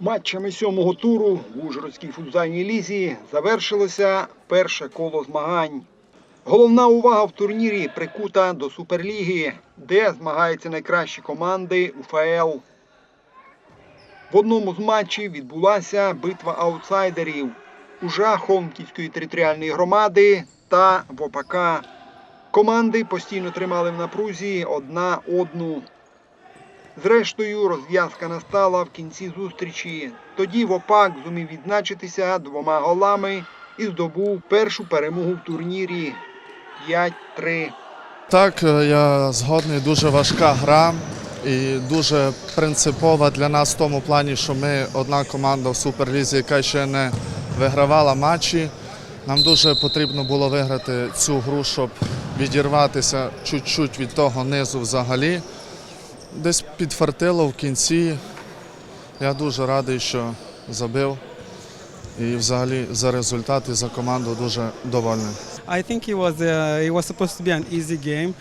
Матчами сьомого туру в Ужгородській футзальній лізі завершилося перше коло змагань. Головна увага в турнірі прикута до Суперліги, де змагаються найкращі команди УФЛ. В одному з матчів відбулася битва аутсайдерів УЖА Холмківської територіальної громади та ВОПК. Команди постійно тримали в напрузі одна одну. Зрештою, розв'язка настала в кінці зустрічі. Тоді Вопак зумів відзначитися двома голами і здобув першу перемогу в турнірі 5-3. Так, е, я згодний, дуже важка гра і дуже принципова для нас в тому плані, що ми одна команда в Суперлізі, яка ще не вигравала матчі. Нам дуже потрібно було виграти цю гру, щоб відірватися чуть-чуть від того низу взагалі. Десь підфартило в кінці. Я дуже радий, що забив. І взагалі за результат і за команду дуже довольний. I think it was it was supposed to be an easy game,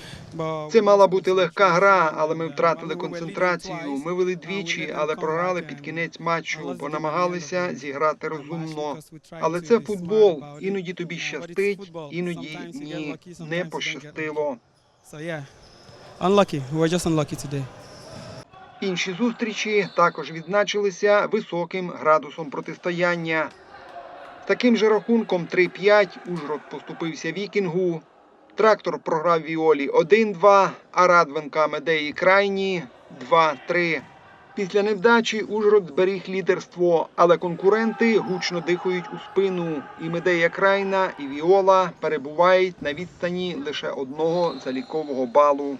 Це мала бути легка гра, але ми втратили концентрацію. Ми вели двічі, але програли під кінець матчу, бо намагалися зіграти розумно. Але це футбол. Іноді тобі щастить, іноді ні, не пощастило. Unlucky. We were just unlucky today. Інші зустрічі також відзначилися високим градусом протистояння. Таким же рахунком 3-5 Ужгород поступився Вікінгу. Трактор програв Віолі 1-2, а Радвенка Медеї Крайні 2-3. Після невдачі Ужгород зберіг лідерство, але конкуренти гучно дихають у спину. І Медея Крайна, і Віола перебувають на відстані лише одного залікового балу.